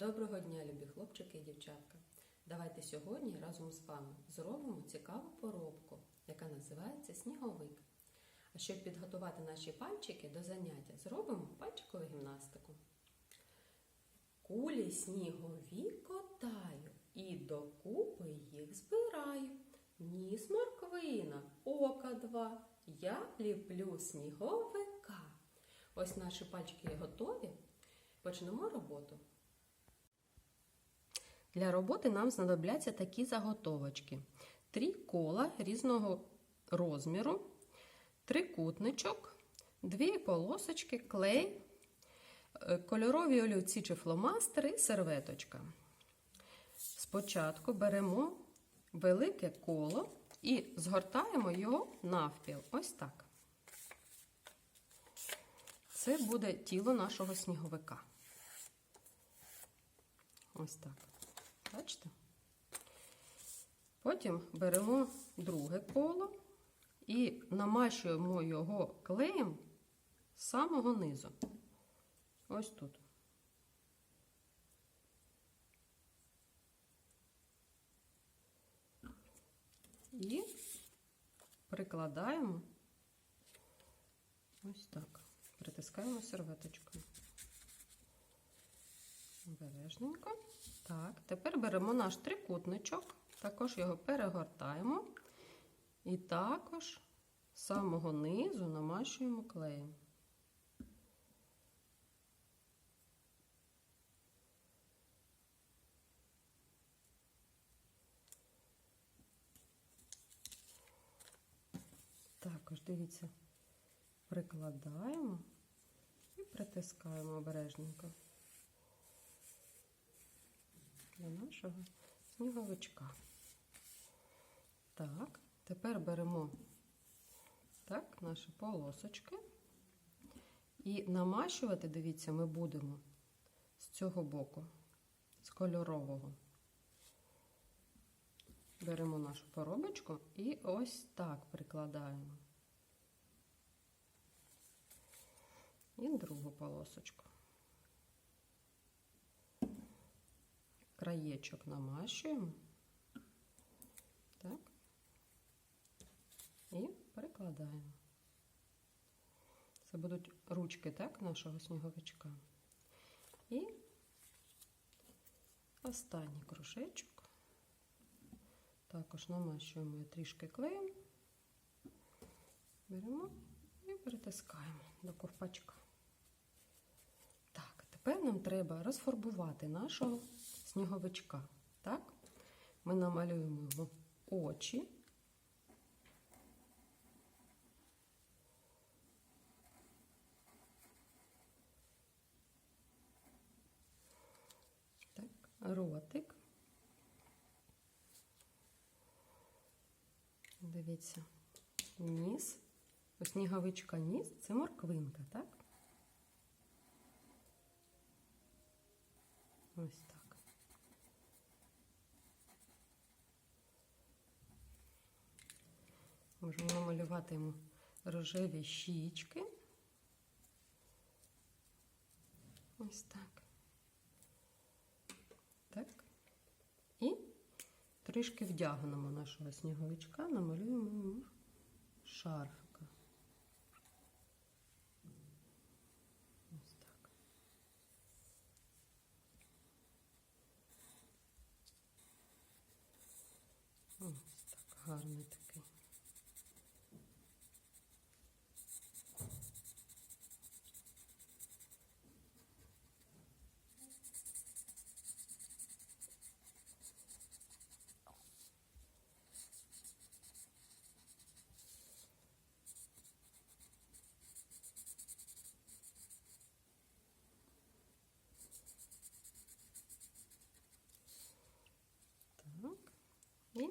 Доброго дня, любі хлопчики і дівчатка. Давайте сьогодні разом з вами зробимо цікаву поробку, яка називається сніговик. А щоб підготувати наші пальчики до заняття, зробимо пальчикову гімнастику. Кулі снігові котаю і докупи їх збираю. Ніс морквина, ока два, я ліплю сніговика. Ось наші пальчики готові. Почнемо роботу. Для роботи нам знадобляться такі заготовочки: три кола різного розміру, трикутничок, дві полосочки, клей, е, кольорові олівці чи фломастери, серветочка. Спочатку беремо велике коло і згортаємо його навпіл. Ось так. Це буде тіло нашого сніговика. Ось так. Бачите? Потім беремо друге коло і намащуємо його клеєм з самого низу. Ось тут. І прикладаємо ось так. Притискаємо серветочкою. Обережненько. Так, тепер беремо наш трикутничок, також його перегортаємо і також з самого низу намащуємо клеєм. Також, дивіться, прикладаємо і притискаємо обережненько до нашого сніговичка. Так, тепер беремо так, наші полосочки і намащувати, дивіться, ми будемо з цього боку, з кольорового. Беремо нашу поробочку і ось так прикладаємо. І другу полосочку. Краєчок намащуємо. Так. І перекладаємо. Це будуть ручки так, нашого сніговичка. І останній кружечок. Також намащуємо трішки клеєм, беремо і притискаємо до ковпачка. Так, тепер нам треба розфарбувати нашого сніговичка. Так? Ми намалюємо його очі. Так, ротик. Дивіться, ніс. У сніговичка ніс це морквинка, так? Ось так. Можемо намалювати йому рожеві щічки. Ось так. Так. І трішки вдягнемо нашого сніговичка, намалюємо йому шарфика. Ось так. Ось так, гарний такий. Так. І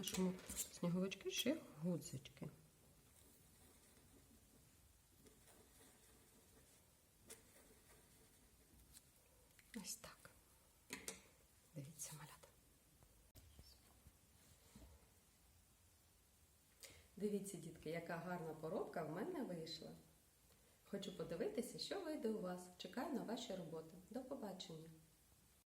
нашому сніговичку ще гудзички. Ось так. Дивіться, малята. Дивіться, дітки, яка гарна поробка в мене вийшла. Хочу подивитися, що вийде у вас. Чекаю на ваші роботи. До побачення!